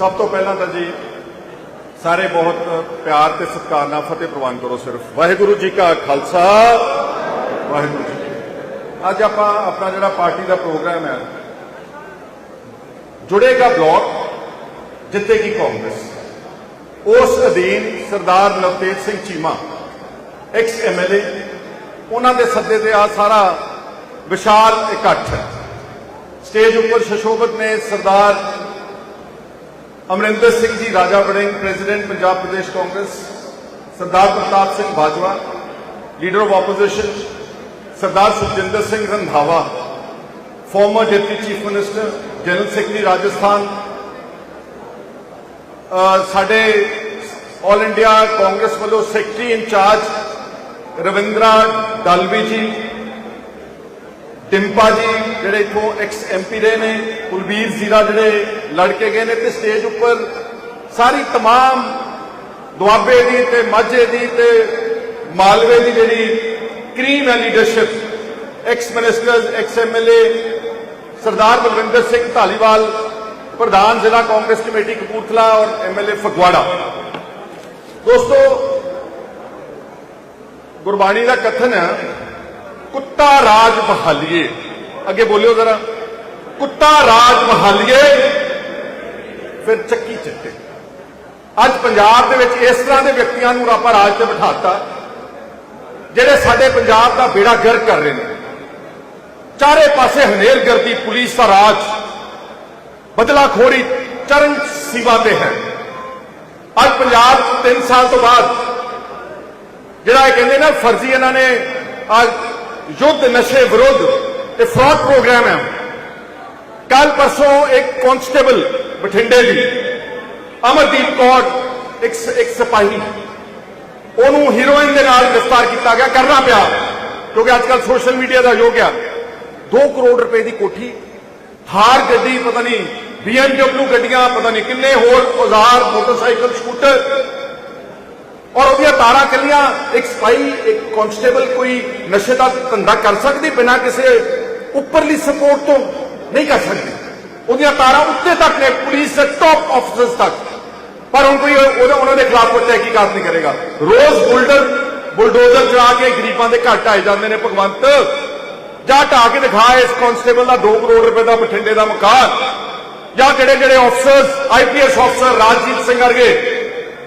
ਸਭ ਤੋਂ ਪਹਿਲਾਂ ਤਾਂ ਜੀ ਸਾਰੇ ਬਹੁਤ ਪਿਆਰ ਤੇ ਸਤਿਕਾਰ ਨਾਲ ਫਤਿਹ ਪ੍ਰਵਾਨ ਕਰੋ ਸਿਰਫ। ਵਾਹਿਗੁਰੂ ਜੀ ਕਾ ਖਾਲਸਾ। ਵਾਹਿਗੁਰੂ ਜੀ ਅੱਜ ਆਪਾਂ ਆਪਣਾ ਜਿਹੜਾ ਪਾਰਟੀ ਦਾ ਪ੍ਰੋਗਰਾਮ ਹੈ, ਜੁੜੇਗਾ ਬਲਾਕ, ਜਿੱਤੇਗੀ ਕਾਂਗਰਸ। ਉਸ ਅਧੀਨ ਸਰਦਾਰ ਨਵਤੇਜ ਸਿੰਘ ਚੀਮਾ ਐਕਸ ਐਮਐਲਏ ਉਹਨਾਂ ਦੇ ਸੱਦੇ ਤੇ ਆ ਸਾਰਾ ਵਿਸ਼ਾਲ ਇਕੱਠ। ਹੈ ਸਟੇਜ ਉੱਪਰ ਸ਼ਸ਼ੋਭਤ ਨੇ ਸਰਦਾਰ Amarinder Singh ji Raja Warring president Punjab Pradesh Congress Sardar Partap Singh Bajwa leader of opposition Sardar Sukhjinder Singh Randhawa former deputy chief minister general secretary Rajasthan ਅ, ਸਾਡੇ ਆਲ ਇੰਡੀਆ ਕਾਂਗਰਸ ਵੱਲੋਂ ਸੈਕਟਰੀ ਇੰਚਾਰਜ ਰਵਿੰਦਰਾ ਡਾਲਵੀ ਜੀ ਟਿੰਪਾ ਜੀ ਜਿਹੜੇ ਇਥੋਂ X MP ਰਹੇ ਨੇ ਕੁਲਬੀਰ ਜ਼ੀਰਾ ਜਿਹੜੇ ਲੜ ਕੇ ਗਏ ਨੇ ਤੇ ਸਟੇਜ ਉੱਪਰ ਸਾਰੀ तमाम ਦੁਆਬੇ ਦੀ ਤੇ ਮਾਝੇ ਦੀ ਤੇ ਮਾਲਵੇ ਦੀ ਜਿਹੜੀ ਕਰੀਮ ਹੈ leadership ex ministers ex MLA Sardar Balwinder Singh Dhaliwal ਪ੍ਰਧਾਨ ਜ਼ਿਲ੍ਹਾ ਕਾਂਗਰਸ ਕਮੇਟੀ ਕਪੂਰਥਲਾ ਔਰ ਐਮਐਲਏ ਫਗਵਾੜਾ ਦੋਸਤੋ ਗੁਰਬਾਣੀ ਦਾ ਕਥਨ ਹੈ ਕੁੱਤਾ ਰਾਜ ਬਹਾਲੀਏ ਅੱਗੇ ਬੋਲਿਓ ਜ਼ਰਾ ਕੁੱਤਾ ਰਾਜ ਬਹਾਲੀਏ ਫਿਰ ਚੱਕੀ ਚਿੱਟੇ ਅੱਜ ਪੰਜਾਬ ਦੇ ਵਿੱਚ ਇਸ ਤਰ੍ਹਾਂ ਦੇ ਵਿਅਕਤੀਆਂ ਨੂੰ ਆਪਾਂ ਰਾਜ ਤੇ ਬਿਠਾਤਾ, ਜਿਹੜੇ ਸਾਡੇ ਪੰਜਾਬ ਦਾ ਬੇੜਾ ਗਰਕ ਕਰ ਰਹੇ ਨੇ। ਚਾਰੇ ਪਾਸੇ ਹਨੇਰਗਰਦੀ, ਪੁਲਿਸ ਦਾ ਰਾਜ, ਬਦਲਾਖੋਰੀ ਚਰਨ ਸੀਮਾ ਤੇ ਹੈ। ਅੱਜ ਪੰਜਾਬ ਚ 3 ਸਾਲ ਤੋਂ ਬਾਅਦ ਜਿਹੜਾ ਇਹ ਕਹਿੰਦੇ ਨਾ, ਫਰਜ਼ੀ ਇਹਨਾਂ ਨੇ ਅੱਜ ਯੁੱਧ ਨਸ਼ੇ ਵਿਰੁੱਧ ਤੇ ਫਰਾਡ ਪ੍ਰੋਗਰਾਮ ਹੈ। ਕੱਲ ਪਰਸੋਂ ਇੱਕ ਕਾਂਸਟੇਬਲ ਬਠਿੰਡੇ ਦੀ, ਅਮਰਦੀਪ ਕੌਰ ਇੱਕ ਇੱਕ ਸਿਪਾਹੀ। ਉਹਨੂੰ ਹੀਰੋਇਨ ਦੇ ਨਾਲ ਗ੍ਰਿਫਤਾਰ ਕੀਤਾ ਗਿਆ, ਕਰਨਾ ਪਿਆ, ਕਿਉਂਕਿ ਅੱਜ ਕੱਲ ਸੋਸ਼ਲ ਮੀਡੀਆ ਦਾ ਯੁੱਗ ਆ। 2 ਕਰੋੜ ਰੁਪਏ ਦੀ ਕੋਠੀ, ਹਾਰ ਗੱਡੀ, ਪਤਾ ਨਹੀਂ BMW ਗੱਡੀਆਂ, ਪਤਾ ਨਹੀਂ ਕਿੰਨੇ ਹੋਰ, ਔਜ਼ਾਰ, ਮੋਟਰਸਾਈਕਲ, ਸਕੂਟਰ। ਔਰ ਉਹਦੀਆਂ ਤਾਰਾਂ ਕੱਲੀਆਂ ਇੱਕ ਸਪਾਈ ਇੱਕ ਕਾਂਸਟੇਬਲ ਕੋਈ ਨਸ਼ੇ ਦਾ ਧੰਦਾ ਕਰ ਸਕਦੀ ਬਿਨਾਂ ਕਿਸੇ ਉੱਪਰਲੀ ਸਪੋਰਟ ਤੋਂ ਨਹੀਂ ਕਰ ਸਕਦੀ। ਉਹਦੀਆਂ ਤਾਰਾਂ ਉੱਤੇ ਤੱਕ ਨੇ, ਪੁਲਿਸ ਦੇ ਟੌਪ ਆਫੀਸਰਸ ਤੱਕ। ਪਰ ਹੁਣ ਕੋਈ ਉਹਨਾਂ ਦੇ ਖਿਲਾਫ ਕੋਈ ਤਹਿਕੀਕਾਤ ਨਹੀਂ ਕਰੇਗਾ। ਰੋਜ਼ ਬੁਲਡਰ ਬੁਲਡੋਜ਼ਰ ਚਲਾ ਕੇ ਗਰੀਬਾਂ ਦੇ ਘਰ ਢਾਏ ਜਾਂਦੇ ਨੇ, ਭਗਵੰਤ। ਜਾਂ ਢਾ ਕੇ ਦਿਖਾ ਇਸ ਕਾਂਸਟੇਬਲ ਦਾ 2 ਕਰੋੜ ਰੁਪਏ ਦਾ ਬਠਿੰਡੇ ਦਾ ਮਕਾਨ। ਜਾਂ ਜਿਹੜੇ ਜਿਹੜੇ officers IPS officer Rajjit Singh ਵਰਗੇ,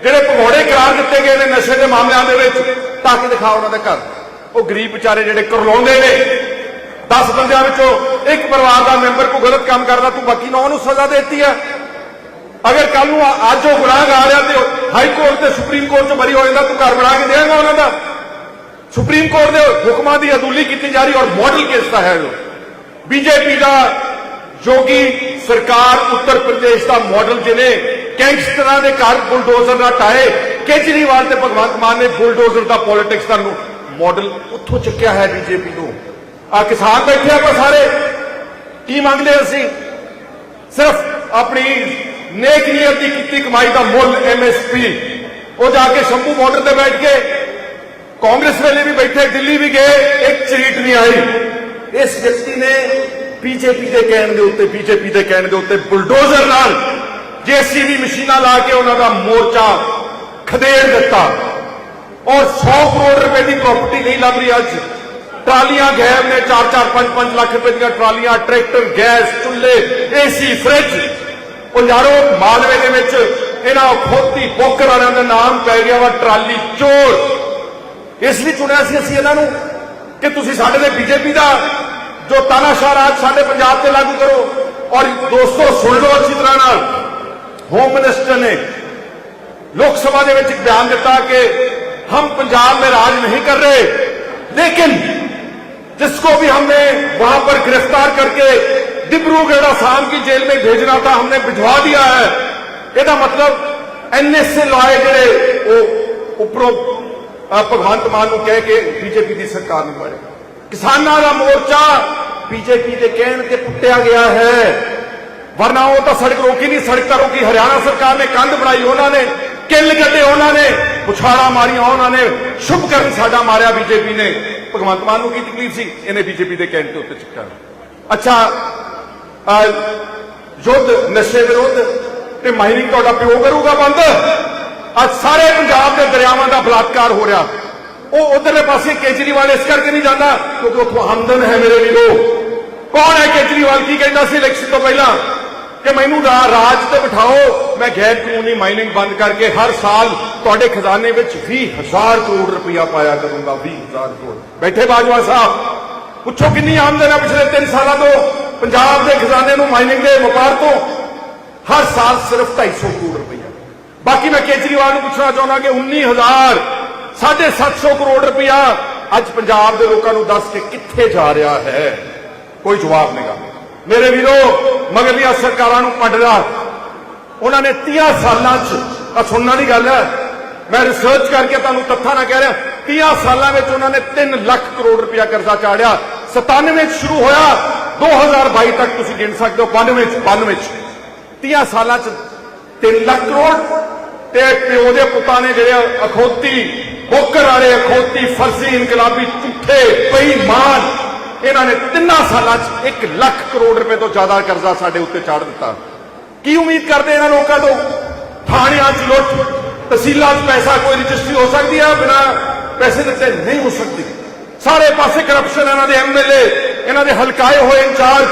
ਜਿਹੜੇ ਭਗੌੜੇ ਕਰਾਰ ਦਿੱਤੇ ਗਏ ਨੇ ਨਸ਼ੇ ਦੇ ਮਾਮਲਿਆਂ ਦੇ ਵਿੱਚ ਤਾਂ ਕੇ ਦਿਖਾ ਉਹਨਾਂ ਦੇ ਘਰ। ਉਹ ਗਰੀਬ ਵਿਚਾਰੇ ਜਿਹੜੇ ਕਰਲਾਉਂਦੇ ਨੇ। 10 ਬੰਦਿਆਂ ਵਿੱਚੋਂ ਇੱਕ ਪਰਿਵਾਰ ਦਾ ਮੈਂਬਰ ਕੋਈ ਗਲਤ ਕੰਮ ਕਰਦਾ, ਤੂੰ ਬਾਕੀ ਨੌ ਨੂੰ ਸਜ਼ਾ ਦੇ ਦਿੱਤੀ ਹੈ ਅਗਰ ਕੱਲ ਨੂੰ ਅੱਜ ਉਹ ਗੁਨਾਹ ਆ ਤੇ ਹਾਈ ਕੋਰਟ ਤੇ ਸੁਪਰੀਮ ਕੋਰਟ ਚ ਬਰੀ ਹੋ ਜਾਂਦਾ, ਤੂੰ ਘਰ ਬਣਾ ਕੇ ਦੇਵੇਂਗਾ ਉਹਨਾਂ ਦਾ। ਸੁਪਰੀਮ ਕੋਰਟ ਦੇ ਹੁਕਮਾਂ ਦੀ ਅਦੂਲੀ ਕੀਤੀ ਜਾ ਰਹੀ ਔਰ ਮਾਡਲ ਕੇਸ ਦਾ ਹੈ ਜੋ ਬੀਜੇਪੀ ਦਾ ਜੋਗੀ ਸਰਕਾਰ ਉੱਤਰ ਪ੍ਰਦੇਸ਼ ਦਾ ਮਾਡਲ ਜਿਹਨੇ ਗੈਂਗਸਟਰਾਂ ਦੇ ਘਰ ਬੁਲਡੋਜ਼ਰ ਨਾਲ ਟਾਏ ਕੇਜਰੀਵਾਲ ਤੇ ਭਗਵੰਤ ਮਾਨ ਨੇ ਬੁਲਡੋਜ਼ਰ ਦਾ ਪੋਲਿਟਿਕਸ ਦਾ ਨੂੰ ਮਾਡਲ ਉੱਥੋਂ ਚੱਕਿਆ ਹੈ ਬੀਜੇਪੀ ਨੂੰ। ਆ ਕਿਸਾਨ ਬੈਠੇ ਆਪਾਂ ਸਾਰੇ। ਕੀ ਮੰਗਦੇ ਅਸੀਂ ਸਿਰਫ ਆਪਣੀ ਨੇਕ ਨੀਅਤ ਦੀ ਕੀਤੀ ਕਮਾਈ ਦਾ ਮੁੱਲ ਐਮਐਸਪੀ ਉਹ ਜਾ ਕੇ ਸ਼ੰਭੂ ਬਾਰਡਰ ਤੇ ਬੈਠ ਕੇ ਕਾਂਗਰਸ ਵੇਲੇ ਵੀ ਬੈਠੇ, ਦਿੱਲੀ ਵੀ ਗਏ, ਇੱਕ ਚਰੀਟ ਨਹੀਂ ਆਈ। ਇਸ ਵਿਅਕਤੀ ਨੇ ਬੀਜੇਪੀ ਦੇ ਕਹਿਣ ਦੇ ਉੱਤੇ, ਬੀਜੇਪੀ ਦੇ ਕਹਿਣ ਦੇ ਉੱਤੇ ਬੁਲਡੋਜ਼ਰ ਨਾਲ ਜੀਸੀਬੀ ਮਸ਼ੀਨਾਂ ਲਾ ਕੇ ਉਹਨਾਂ ਦਾ ਮੋਰਚਾ ਖਦੇੜ ਦਿੱਤਾ। ਔਰ 100 ਕਰੋੜ ਰੁਪਏ ਦੀ ਪ੍ਰਾਪਰਟੀ ਨਹੀਂ ਲੱਭ ਰਹੀ ਅੱਜ। ਟਰਾਲੀਆਂ ਗੈਬ ਨੇ 4-4 5-5 ਲੱਖ ਰੁਪਏ ਦੀਆਂ ਟਰਾਲੀਆਂ ਟਰੈਕਟਰ ਗੈਸ ਚੁੱਲ੍ਹੇ ਏਸੀ ਫ੍ਰਿਜ ਉਹ ਯਾਰੋ ਮਾਲਵੇ ਦੇ ਵਿੱਚ ਇਹਨਾਂ ਖੋਤੀ ਬੋਕਰ ਵਾਲਿਆਂ ਦਾ ਨਾਮ ਪੈ ਗਿਆ ਵਾ ਟਰਾਲੀ ਚੋਰ ਇਸ ਲਈ ਚੁਣਿਆ ਸੀ ਅਸੀਂ ਇਹਨਾਂ ਨੂੰ ਕਿ ਤੁਸੀਂ ਸਾਡੇ ਦੇ ਬੀਜੇਪੀ ਦਾ ਜੋ ਤਾਨਾਸ਼ਾਹ ਰਾਜ ਸਾਡੇ ਪੰਜਾਬ ਤੇ ਲਾਗੂ ਕਰੋ ਔਰ ਦੋਸਤੋ ਸੁਣ ਲਓ ਅੱਛੀ ਤਰ੍ਹਾਂ ਨਾਲ ਹੋਮ ਮਿਨਿਸਟਰ ਨੇ लोक सभा ਦੇ ਵਿੱਚ ਇੱਕ ਬਿਆਨ ਦਿੱਤਾ ਕਿ हम पंजाब में राज नहीं कर रहे लेकिन जिसको भी हमने वहां पर गिरफ्तार करके डिब्रूगढ़ आसाम की जेल में भेजना था हमने भिजवा दिया है ਇਹਦਾ ਮਤਲਬ ਐਨਐਸਏ ਲਾਏ ਜਿਹੜੇ ਉਹ ਉੱਪਰੋਂ ਅਹ, ਭਗਵੰਤ ਮਾਨ ਨੂੰ ਕਹਿ ਕੇ ਬੀਜੇਪੀ ਦੀ ਸਰਕਾਰ ਨੂੰ ਮਾਰੇ ਕਿਸਾਨਾਂ ਦਾ ਮੋਰਚਾ ਬੀਜੇਪੀ ਦੇ ਕਹਿਣ ਤੇ ਪੁੱਟਿਆ ਗਿਆ ਹੈ ਵਰਨਾ ਉਹ ਤਾਂ ਸੜਕ ਰੋਕੀ ਨਹੀਂ ਸੜਕ ਤਾਂ ਰੋਕੀ ਹਰਿਆਣਾ ਸਰਕਾਰ ਨੇ ਕੰਧ ਬਣਾਈ ਉਹਨਾਂ ਨੇ ਕਿੱਲ ਕੱਢੇ ਉਹਨਾਂ ਨੇ ਪੁਛਾੜਾ ਮਾਰੀਆਂ ਉਹਨਾਂ ਨੇ, ਸ਼ੁਭ ਕਰਨ ਸਾਡਾ ਮਾਰਿਆ ਬੀਜੇਪੀ ਨੇ। ਭਗਵੰਤ ਮਾਨ ਨੂੰ ਕੀ ਤਕਲੀਫ ਸੀ? ਇਹਨੇ ਬੀਜੇਪੀ ਦੇ ਕਹਿਣ ਉੱਤੇ ਚੁੱਕਾ ਅੱਛਾ ਯੁੱਧ, ਨਸ਼ੇ ਵਿਰੁੱਧ ਤੇ ਮਾਈਨਿੰਗ ਤੁਹਾਡਾ ਪਿਓ ਕਰੂਗਾ ਬੰਦ? ਅੱਜ ਸਾਰੇ ਪੰਜਾਬ ਦੇ ਦਰਿਆਵਾਂ ਦਾ ਬਲਾਤਕਾਰ ਹੋ ਰਿਹਾ। ਉਹ ਉਧਰਲੇ ਪਾਸੇ ਕੇਜਰੀਵਾਲ ਇਸ ਕਰਕੇ ਨਹੀਂ ਜਾਂਦਾ, ਕਿਉਂਕਿ ਉੱਥੋਂ ਆਮਦਨ ਹੈ ਮੇਰੇ ਵੀਰੋ। ਕੌਣ ਹੈ ਕੇਜਰੀਵਾਲ? ਕੀ ਕਹਿੰਦਾ ਸੀ ਇਲੈਕਸ਼ਨ ਤੋਂ ਪਹਿਲਾਂ? ਕਿ ਮੈਨੂੰ ਰਾਜ ਤੇ ਬਿਠਾਓ। ਮੈਂ ਗੈਰ ਕਾਨੂੰਨੀ ਮਾਈਨਿੰਗ ਬੰਦ ਕਰਕੇ ਹਰ ਸਾਲ ਤੁਹਾਡੇ ਖਜ਼ਾਨੇ ਵਿੱਚ 20000 ਕਰੋੜ ਰੁਪਇਆ ਪਾਇਆ ਕਰੂੰਗਾ 20000 ਕਰੋੜ। ਬੈਠੇ ਬਾਜਵਾ ਸਾਹਿਬ, ਪੁੱਛੋ ਕਿੰਨੀ ਆਮਦਨ ਹੈ ਪਿਛਲੇ 3 ਸਾਲਾਂ ਤੋਂ? ਪੰਜਾਬ ਦੇ ਖਜ਼ਾਨੇ ਨੂੰ ਮਾਈਨਿੰਗ ਦੇ ਵਪਾਰ ਤੋਂ ਹਰ ਸਾਲ ਸਿਰਫ 250 ਕਰੋੜ ਰੁਪਇਆ। ਬਾਕੀ ਮੈਂ ਕੇਜਰੀਵਾਲ ਨੂੰ ਪੁੱਛਣਾ ਚਾਹੁੰਦਾ ਕਿ 19000 750 ਕਰੋੜ ਰੁਪਇਆ ਅੱਜ ਪੰਜਾਬ ਦੇ ਲੋਕਾਂ ਨੂੰ ਦੱਸ ਕੇ ਕਿੱਥੇ ਜਾ ਰਿਹਾ ਹੈ? ਕੋਈ ਜਵਾਬ ਨਹੀਂਗਾ ਮੇਰੇ ਵੀਰੋ ਮਗਰਲੀਆਂ ਸਰਕਾਰਾਂ ਨੂੰ ਪੜਦਾ ਉਹਨਾਂ ਨੇ 30 ਸਾਲਾਂ 'ਚ ਆ ਸੁਣਨ ਦੀ ਗੱਲ ਹੈ। ਮੈਂ ਰਿਸਰਚ ਕਰਕੇ ਤੁਹਾਨੂੰ ਤੱਥਾਂ ਨਾਲ ਕਹਿ ਰਿਹਾ 30 ਸਾਲਾਂ ਵਿੱਚ ਉਹਨਾਂ ਨੇ 3 ਲੱਖ ਕਰੋੜ ਰੁਪਇਆ ਕਰਜ਼ਾ ਚਾੜਿਆ। 97 'ਚ ਸ਼ੁਰੂ ਹੋਇਆ 2022 ਤੱਕ ਤੁਸੀਂ ਗਿਣ ਸਕਦੇ ਹੋ 92 'ਚ 92 'ਚ। 30 ਸਾਲਾਂ 'ਚ 3 ਲੱਖ ਕਰੋੜ। ਤੇ ਪਿਓ ਦੇ ਪੁੱਤਾਂ ਨੇ ਜਿਹੜੇ ਅਖੋਤੀ, ਬੋਕਰ ਵਾਲੇ ਅਖੋਤੀ, ਫਰਜ਼ੀ ਇਨਕਲਾਬੀ ਝੂਠੇ, ਬੇਈਮਾਨ ਇਹਨਾਂ ਨੇ ਤਿੰਨਾਂ ਸਾਲਾਂ 'ਚ 1 ਲੱਖ ਕਰੋੜ ਰੁਪਏ ਤੋਂ ਜ਼ਿਆਦਾ ਕਰਜ਼ਾ ਸਾਡੇ ਉੱਤੇ ਚਾੜ ਦਿੱਤਾ। ਕੀ ਉਮੀਦ ਕਰਦੇ ਇਹਨਾਂ ਲੋਕਾਂ ਤੋਂ? ਥਾਣਿਆਂ 'ਚ ਲੁੱਟ, ਤਹਿਸੀਲਾਂ 'ਚ ਪੈਸਾ ਕੋਈ ਰਜਿਸਟਰੀ ਹੋ ਸਕਦੀ ਹੈ ਬਿਨਾ ਪੈਸੇ ਦਿੱਤੇ ਨਹੀਂ ਹੋ ਸਕਦੀ। ਸਾਰੇ ਪਾਸੇ ਕਰਪਸ਼ਨ ਇਹਨਾਂ ਦੇ ਐਮਐਲਏ ਇਹਨਾਂ ਦੇ ਹਲਕਾਏ ਹੋਏ ਇੰਚਾਰਜ,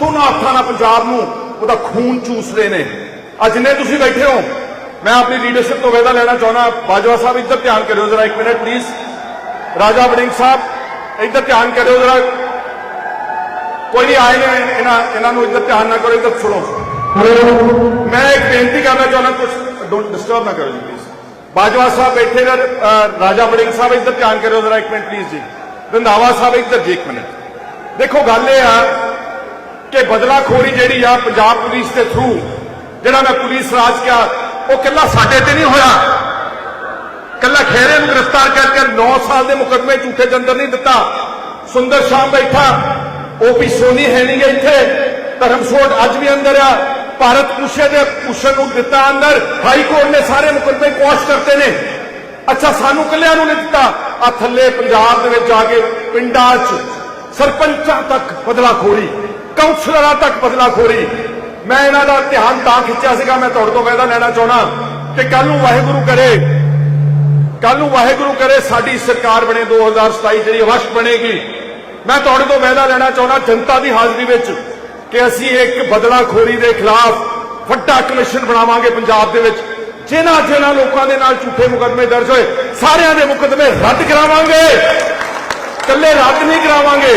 ਦੋਨਾਂ ਹੱਥਾਂ ਨਾਲ ਪੰਜਾਬ ਨੂੰ ਉਹਦਾ ਖੂਨ ਚੂਸ ਰਹੇ ਨੇ। ਅੱਜ ਜਿੰਨੇ ਤੁਸੀਂ ਬੈਠੇ ਹੋ, ਮੈਂ ਆਪਣੀ ਲੀਡਰਸ਼ਿਪ ਤੋਂ ਵਾਅਦਾ ਲੈਣਾ ਚਾਹੁੰਦਾ, ਬਾਜਵਾ ਸਾਹਿਬ, ਇੱਧਰ ਧਿਆਨ ਕਰਿਓ ਜ਼ਰਾ ਇੱਕ ਮਿੰਟ ਪਲੀਜ਼ ਰਾਜਾ ਵੜਿੰਗ ਸਾਹਿਬ, ਇੱਧਰ ਧਿਆਨ ਕਰਿਓ ਜ਼ਰਾ। ਕੋਈ ਨਹੀਂ ਆਏ ਨੇ, ਇਹਨਾਂ ਇਹਨਾਂ ਨੂੰ ਇੱਧਰ ਧਿਆਨ ਨਾ ਕਰੋ, ਇੱਧਰ ਸੁਣੋ। ਮੈਂ ਇੱਕ ਬੇਨਤੀ ਕਰਨਾ ਚਾਹੁੰਦਾ ਕੁਝ ਡੋਂਟ ਡਿਸਟਰਬ ਨਾ ਕਰੋ ਜੀ ਪਲੀਜ਼ ਬਾਜਵਾ ਸਾਹਿਬ ਬੈਠੇ ਨੇ ਰਾਜਾ ਵੜਿੰਗ ਸਾਹਿਬ, ਇੱਧਰ ਧਿਆਨ ਕਰਿਓ ਜ਼ਰਾ ਇੱਕ ਮਿੰਟ ਪਲੀਜ਼ ਜੀ। ਰੰਧਾਵਾ ਸਾਹਿਬ ਇੱਧਰ ਜੀ ਇੱਕ ਮਿੰਟ। ਦੇਖੋ, ਗੱਲ ਇਹ ਆ ਕਿ ਬਦਲਾਖੋਰੀ ਜਿਹੜੀ ਆ, ਪੰਜਾਬ ਪੁਲਿਸ ਦੇ ਥਰੂ ਜਿਹੜਾ ਮੈਂ ਪੁਲਿਸ ਰਾਜ ਕਿਹਾ, ਉਹ ਕੱਲਾ ਸਾਡੇ ਤੇ ਨਹੀਂ ਹੋਇਆ। ਕੱਲਾ ਖੇਰੇ ਨੂੰ ਗ੍ਰਿਫਤਾਰ ਕਰਕੇ 9 ਸਾਲ ਦੇ ਮੁਕੱਦਮੇ ਝੂਠੇ ਦੇ ਅੰਦਰ ਨਹੀਂ ਦਿੱਤਾ। ਸੁੰਦਰ ਸ਼ਾਮ ਬੈਠਾ। ਉਹ ਓਪੀ ਸੋਨੀ ਹੈ ਨਹੀਂ ਗੇ ਇੱਥੇ। ਧਰਮਸੋਟ ਅੱਜ ਵੀ ਅੰਦਰ ਆ। ਭਾਰਤ ਪੁਸ਼ੇ ਦੇ ਪੁਸ਼ਨ ਨੂੰ ਦਿੱਤਾ ਅੰਦਰ। ਹਾਈ ਕੋਰਟ ਨੇ ਸਾਰੇ ਮੁਕੱਦਮੇ ਕੁਆਸ਼ ਕਰਤੇ ਨੇ। ਅੱਛਾ, ਸਾਨੂੰ ਕੱਲਿਆਂ ਨੂੰ ਨਹੀਂ ਦਿੱਤਾ। ਆ ਥੱਲੇ ਪੰਜਾਬ ਦੇ ਵਿੱਚ ਜਾ ਕੇ ਪਿੰਡਾਂ 'ਚ ਸਰਪੰਚਾਂ ਤੱਕ ਬਦਲਾਖੋਰੀ ਕਾਉਂਸਲਰਾਂ ਤੱਕ ਬਦਲਾਖੋਰੀ। ਮੈਂ ਇਹਨਾਂ ਦਾ ਧਿਆਨ ਤਾਂ ਖਿੱਚਿਆ ਸੀਗਾ, ਮੈਂ ਤੁਹਾਡੇ ਤੋਂ ਵਾਅਦਾ ਲੈਣਾ ਚਾਹਣਾ ਕਿ ਕੱਲ ਨੂੰ ਵਾਹਿਗੁਰੂ ਕਰੇ। ਕੱਲ ਨੂੰ ਵਾਹਿਗੁਰੂ ਕਰੇ, ਸਾਡੀ ਸਰਕਾਰ ਬਣੇ 2027 ਜਿਹੜੀ ਅਵਸ਼ ਬਣੇਗੀ। ਮੈਂ ਤੁਹਾਡੇ ਤੋਂ ਵਾਅਦਾ ਲੈਣਾ ਚਾਹੁੰਦਾ ਜਨਤਾ ਦੀ ਹਾਜ਼ਰੀ ਵਿੱਚ ਕਿ ਅਸੀਂ ਇੱਕ ਬਦਲਾਖੋਰੀ ਦੇ ਖਿਲਾਫ ਵੱਡਾ ਕਮਿਸ਼ਨ ਬਣਾਵਾਂਗੇ ਪੰਜਾਬ ਦੇ ਵਿੱਚ। ਜਿਨ੍ਹਾਂ ਜਿਨ੍ਹਾਂ ਲੋਕਾਂ ਦੇ ਨਾਲ ਝੂਠੇ ਮੁਕੱਦਮੇ ਦਰਜ ਹੋਏ, ਸਾਰਿਆਂ ਦੇ ਮੁਕੱਦਮੇ ਰੱਦ ਕਰਾਵਾਂਗੇ। ਕੱਲੇ ਰੱਦ ਨਹੀਂ ਕਰਾਵਾਂਗੇ।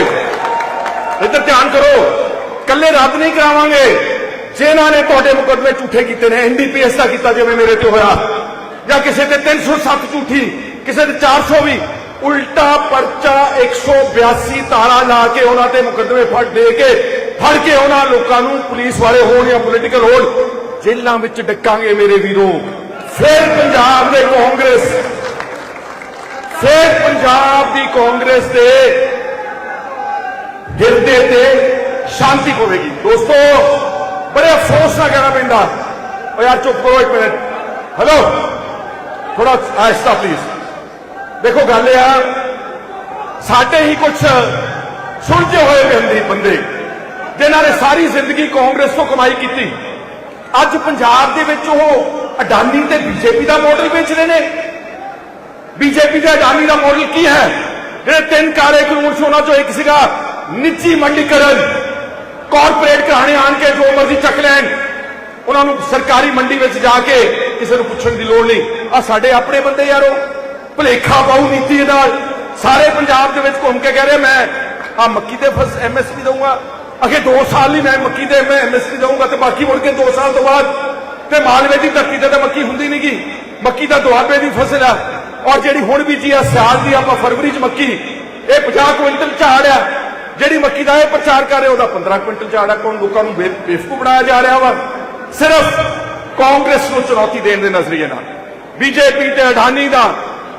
ਇੱਧਰ ਧਿਆਨ ਕਰੋ ਕੱਲੇ ਰੱਦ ਨਹੀਂ ਕਰਾਵਾਂਗੇ। ਜਿਨ੍ਹਾਂ ਨੇ ਤੁਹਾਡੇ ਮੁਕੱਦਮੇ ਝੂਠੇ ਕੀਤੇ ਨੇ ਐਨਡੀਪੀਐਸ ਦਾ ਕੀਤਾ ਜਿਵੇਂ ਮੇਰੇ ਤੇ ਹੋਇਆ। ਜਾਂ ਕਿਸੇ ਤੇ 307 ਝੂਠੀ, ਕਿਸੇ ਤੇ 400 ਵੀ ਉਲਟਾ ਪਰਚਾ 182 ਤਾਰਾ ਲਾ ਕੇ ਉਹਨਾਂ ਤੇ ਮੁਕੱਦਮੇ ਫੜ ਦੇ ਕੇ, ਫੜ ਕੇ ਉਹਨਾਂ ਲੋਕਾਂ ਨੂੰ ਪੁਲਿਸ ਵਾਲੇ ਹੋਣ ਜਾਂ ਪੋਲੀਟੀਕਲ ਹੋਣ, ਜੇਲ੍ਹਾਂ ਵਿੱਚ ਡੱਕਾਂਗੇ ਮੇਰੇ ਵੀਰੋ। ਫਿਰ ਪੰਜਾਬ ਦੇ ਕਾਂਗਰਸ, ਫਿਰ ਪੰਜਾਬ ਦੀ ਕਾਂਗਰਸ ਦੇ ਹਿਰਦੇ ਤੇ ਸ਼ਾਂਤੀ ਪਵੇਗੀ। ਦੋਸਤੋ, ਬੜੇ ਅਫਸੋਸ ਨਾਲ ਕਹਿਣਾ ਪੈਂਦਾ। ਓ ਯਾਰ, ਚੁੱਪ ਕਰੋ ਇੱਕ ਮਿੰਟ। ਹੈਲੋ ਥੋੜਾ ਆਇਸਤਾ ਪਲੀਜ਼ ਦੇਖੋ ਗੱਲ ਇਹ ਆ, ਸਾਡੇ ਹੀ ਕੁਝ ਸੁਲਝੇ ਹੋਏ ਬੰਦੇ ਬੰਦੇ, ਜਿਨ੍ਹਾਂ ਨੇ ਸਾਰੀ ਜ਼ਿੰਦਗੀ ਕਾਂਗਰਸ ਤੋਂ ਕਮਾਈ ਕੀਤੀ। ਅੱਜ ਪੰਜਾਬ ਦੇ ਵਿੱਚ ਉਹ ਅਡਾਨੀ ਤੇ ਬੀਜੇਪੀ ਦਾ ਮਾਡਲ ਵੇਚ ਰਹੇ ਨੇ। ਬੀਜੇਪੀ ਦੇ ਅਡਾਨੀ ਦਾ ਮਾਡਲ ਕੀ ਹੈ? ਜਿਹੜੇ ਤਿੰਨ ਕਾਲੇ ਕਾਨੂੰਨ ਸੀ, ਉਹਨਾਂ ਚੋਂ ਇੱਕ ਸੀਗਾ ਨਿੱਜੀ ਮੰਡੀਕਰਨ। ਕਾਰਪੋਰੇਟ ਘਰਾਣੇ ਆਣ ਕੇ ਜੋ ਮਰਜ਼ੀ ਚੱਕ ਲੈਣ। ਉਹਨਾਂ ਨੂੰ ਸਰਕਾਰੀ ਮੰਡੀ ਵਿੱਚ ਜਾ ਕੇ ਕਿਸੇ ਨੂੰ ਪੁੱਛਣ ਦੀ ਲੋੜ ਨਹੀਂ। ਆ ਸਾਡੇ ਆਪਣੇ ਬੰਦੇ ਯਾਰੋ। ਭਲੇਖਾ ਪਾਉ ਨੀਤੀ ਦੇ ਨਾਲ। ਸਾਰੇ ਪੰਜਾਬ ਦੇ ਵਿੱਚ ਘੁੰਮ ਕੇ ਕਹਿ ਰਹੇ, ਮੈਂ ਆ ਮੱਕੀ ਤੇ ਫਸ ਐਮਐਸਪੀ ਦਊਂਗਾ। ਅਗੇ 2 ਸਾਲ ਲਈ ਮੈਂ ਮੱਕੀ ਤੇ ਮੈਂ ਐਮਐਸਪੀ ਦਊਂਗਾ ਤੇ ਬਾਕੀ ਮੁੜ ਕੇ 2 ਸਾਲ ਤੋਂ ਬਾਅਦ ਤੇ ਮਾਲਵੇ ਦੀ ਧਰਤੀ ਤੇ ਤਾਂ ਮੱਕੀ ਹੁੰਦੀ ਨਹੀਂਗੀ ਮੱਕੀ ਤਾਂ ਦੁਆਬੇ ਦੀ ਫਸਲ ਆ। ਔਰ ਜਿਹੜੀ ਹੁਣ ਬੀਜੀ ਆ, ਸਿਆਲ ਦੀ ਆਪਾਂ ਫਰਵਰੀ ਚ ਮੱਕੀ, ਇਹ 50 ਕੁਇੰਟਲ ਝਾੜ ਆ। ਜਿਹੜੀ ਮੱਕੀ ਦਾ ਇਹ ਪ੍ਰਚਾਰ ਕਰ ਰਹੇ, ਉਹਦਾ 15 ਕੁਇੰਟਲ ਝਾੜ ਆ। ਕੌਣ ਲੋਕਾਂ ਨੂੰ ਬੇ- ਬੇਵਕੂਫ ਬਣਾਇਆ ਜਾ ਰਿਹਾ ਵਾ? ਸਿਰਫ ਕਾਂਗਰਸ ਨੂੰ ਚੁਣੌਤੀ ਦੇਣ ਦੇ ਨਜ਼ਰੀਏ ਨਾਲ। ਬੀਜੇਪੀ ਤੇ ਅਡਾਨੀ ਦਾ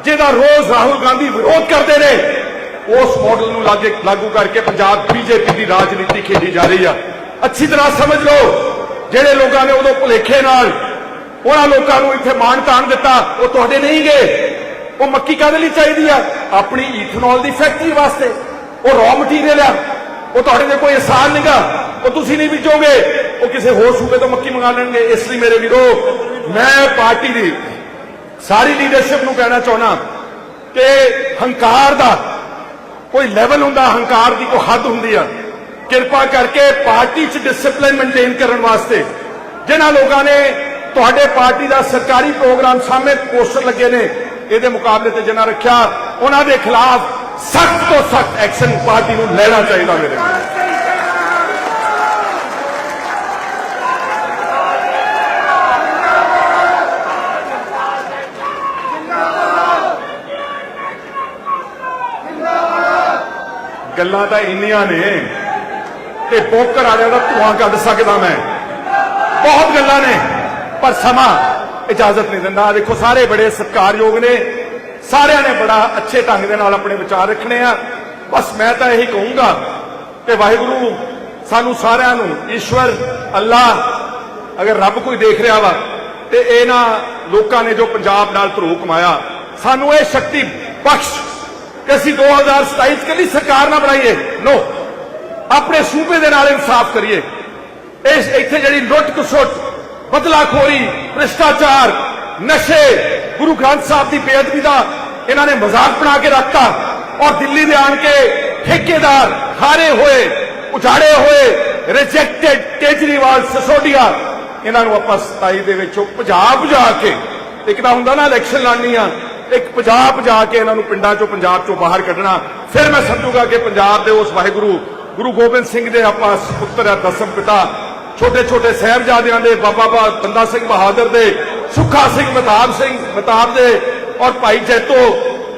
ਜਿਹਦਾ ਰੋਜ਼ ਰਾਹੁਲ ਗਾਂਧੀ ਵਿਰੋਧ ਕਰਦੇ ਨੇ। ਉਸ ਮਾਡਲ ਨੂੰ ਲਾਗੇ ਲਾਗੂ ਕਰਕੇ ਪੰਜਾਬ ਬੀਜੇਪੀ ਦੀ ਰਾਜਨੀਤੀ ਖੇਡੀ ਜਾ ਰਹੀ ਆ। ਅੱਛੀ ਤਰ੍ਹਾਂ ਸਮਝ ਲਓ, ਜਿਹੜੇ ਲੋਕਾਂ ਨੇ ਉਦੋਂ ਭੁਲੇਖੇ ਨਾਲ ਉਹਨਾਂ ਲੋਕਾਂ ਨੂੰ ਇੱਥੇ ਮਾਣ ਤਾਣ ਦਿੱਤਾ, ਉਹ ਤੁਹਾਡੇ ਨਹੀਂ ਗਏ ਉਹ ਮੱਕੀ ਕਾਹਦੇ ਲਈ ਚਾਹੀਦੀ ਆ? ਆਪਣੀ ਈਥਨੋਲ ਦੀ ਫੈਕਟਰੀ ਵਾਸਤੇ। ਉਹ ਰॉ ਮਟੀਰੀਅਲ ਆ। ਉਹ ਤੁਹਾਡੇ ਤੇ ਕੋਈ ਅਹਿਸਾਨ ਨਹੀਂਗਾ ਉਹ ਤੁਸੀਂ ਨਹੀਂ ਬੀਜੋਗੇ। ਉਹ ਕਿਸੇ ਹੋਰ ਸੂਬੇ ਤੋਂ ਮੱਕੀ ਮੰਗਾ ਲੈਣਗੇ। ਇਸ ਲਈ ਮੇਰੇ ਵੀਰੋ, ਮੈਂ ਪਾਰਟੀ ਦੀ ਸਾਰੀ ਲੀਡਰਸ਼ਿਪ ਨੂੰ ਕਹਿਣਾ ਚਾਹੁੰਦਾ ਕਿ ਹੰਕਾਰ ਦਾ ਕੋਈ ਲੈਵਲ ਹੁੰਦਾ, ਹੰਕਾਰ ਦੀ ਕੋਈ ਹੱਦ ਹੁੰਦੀ ਆ। ਕਿਰਪਾ ਕਰਕੇ ਪਾਰਟੀ 'ਚ ਡਿਸਪਲਿਨ ਮੇਨਟੇਨ ਕਰਨ ਵਾਸਤੇ ਜਿਨ੍ਹਾਂ ਲੋਕਾਂ ਨੇ ਤੁਹਾਡੇ ਪਾਰਟੀ ਦਾ ਸਰਕਾਰੀ ਪ੍ਰੋਗਰਾਮ ਸਾਹਮਣੇ ਪੋਸਟਰ ਲੱਗੇ ਨੇ, ਇਹਦੇ ਮੁਕਾਬਲੇ ਤੇ ਜਿਨ੍ਹਾਂ ਰੱਖਿਆ, ਉਹਨਾਂ ਦੇ ਖਿਲਾਫ ਸਖਤ ਤੋਂ ਸਖਤ ਐਕਸ਼ਨ ਪਾਰਟੀ ਨੂੰ ਲੈਣਾ ਚਾਹੀਦਾ ਮੇਰੇ ਵੀਰੋ। ਗੱਲਾਂ ਤਾਂ ਇੰਨੀਆਂ ਨੇ ਤੇ ਬੋਕਰ ਵਾਲਿਆਂ ਦਾ ਧੂਆਂ ਕੱਢ ਸਕਦਾ ਮੈਂ। ਬਹੁਤ ਗੱਲਾਂ ਨੇ, ਪਰ ਸਮਾਂ ਇਜਾਜ਼ਤ ਨਹੀਂ ਦਿੰਦਾ। ਆਹ ਦੇਖੋ, ਸਾਰੇ ਬੜੇ ਸਤਿਕਾਰਯੋਗ ਨੇ। ਸਾਰਿਆਂ ਨੇ ਬੜਾ ਅੱਛੇ ਢੰਗ ਦੇ ਨਾਲ ਆਪਣੇ ਵਿਚਾਰ ਰੱਖਣੇ ਆ। ਬਸ ਮੈਂ ਤਾਂ ਇਹੀ ਕਹੂੰਗਾ ਕਿ ਵਾਹਿਗੁਰੂ, ਸਾਨੂੰ ਸਾਰਿਆਂ ਨੂੰ ਈਸ਼ਵਰ ਅੱਲਾ ਅਗਰ ਰੱਬ ਕੋਈ ਦੇਖ ਰਿਹਾ ਵਾ, ਤੇ ਇਹਨਾਂ ਲੋਕਾਂ ਨੇ ਜੋ ਪੰਜਾਬ ਨਾਲ ਧਰੋ ਕਮਾਇਆ, ਸਾਨੂੰ ਇਹ ਸ਼ਕਤੀ ਬਖਸ਼ ਕਿ ਅਸੀਂ 2027 ਚ ਕਦੀ ਸਰਕਾਰ ਨਾ ਬਣਾਈਏ? ਨੋ ਆਪਣੇ ਸੂਬੇ ਦੇ ਨਾਲ ਇਨਸਾਫ ਕਰੀਏ। ਇਸ ਇੱਥੇ ਜਿਹੜੀ ਲੁੱਟ ਖਸੁੱਟ, ਬਦਲਾਖੋਰੀ, ਭ੍ਰਿਸ਼ਟਾਚਾਰ, ਨਸ਼ੇ, ਗੁਰੂ ਗ੍ਰੰਥ ਸਾਹਿਬ ਦੀ ਬੇਅਦਬੀ ਦਾ ਇਹਨਾਂ ਨੇ ਮਜ਼ਾਕ ਬਣਾ ਕੇ ਰੱਖਤਾ ਔਰ ਦਿੱਲੀ ਦੇ ਆਣ ਕੇ ਠੇਕੇਦਾਰ ਹਾਰੇ ਹੋਏ, ਉਜਾੜੇ ਹੋਏ ਰਿਜੈਕਟਡ ਕੇਜਰੀਵਾਲ, ਸਸੋਡੀਆ, ਇਹਨਾਂ ਨੂੰ ਆਪਾਂ 27 ਦੇ ਵਿੱਚੋਂ ਭਜਾ ਭਜਾ ਕੇ, ਇੱਕ ਤਾਂ ਹੁੰਦਾ ਨਾ ਇਲੈਕਸ਼ਨ ਲੜਨੀ ਆ ਇੱਕ ਪੰਜਾਬ ਜਾ ਕੇ ਇਹਨਾਂ ਨੂੰ ਪਿੰਡਾਂ ਚੋਂ, ਪੰਜਾਬ ਚੋਂ ਬਾਹਰ ਕੱਢਣਾ। ਫਿਰ ਮੈਂ ਸਮਝੂਗਾ ਕਿ ਪੰਜਾਬ ਦੇ ਉਸ ਵਾਹਿਗੁਰੂ, ਗੁਰੂ ਗੋਬਿੰਦ ਸਿੰਘ ਦੇ ਆਪਾਂ ਪੁੱਤਰ ਆ, ਦਸਮ ਪਿਤਾ। ਛੋਟੇ ਛੋਟੇ ਸਾਹਿਬਜ਼ਾਦਿਆਂ ਦੇ, ਬਾਬਾ ਬੰਦਾ ਸਿੰਘ ਬਹਾਦਰ ਦੇ, ਸੁੱਖਾ ਸਿੰਘ ਮਤਾਬ ਸਿੰਘ ਮਤਾਬ ਦੇ ਔਰ ਭਾਈ ਜੈਤੋ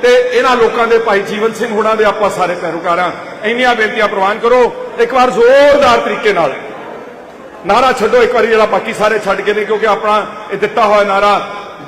ਤੇ ਇਹਨਾਂ ਲੋਕਾਂ ਦੇ ਭਾਈ ਜੀਵਨ ਸਿੰਘ ਹੁਣਾਂ ਦੇ ਆਪਾਂ ਸਾਰੇ ਪੈਰੋਕਾਰਾਂ। ਇੰਨੀਆਂ ਬੇਨਤੀਆਂ ਪ੍ਰਵਾਨ ਕਰੋ, ਇੱਕ ਵਾਰ ਜ਼ੋਰਦਾਰ ਤਰੀਕੇ ਨਾਲ। ਨਾਰਾ ਛੱਡੋ, ਇੱਕ ਵਾਰੀ ਜਿਹੜਾ ਬਾਕੀ ਸਾਰੇ ਛੱਡ ਕੇ ਨੇ, ਕਿਉਂਕਿ ਆਪਣਾ ਇਹ ਦਿੱਤਾ ਹੋਇਆ ਨਾਰਾ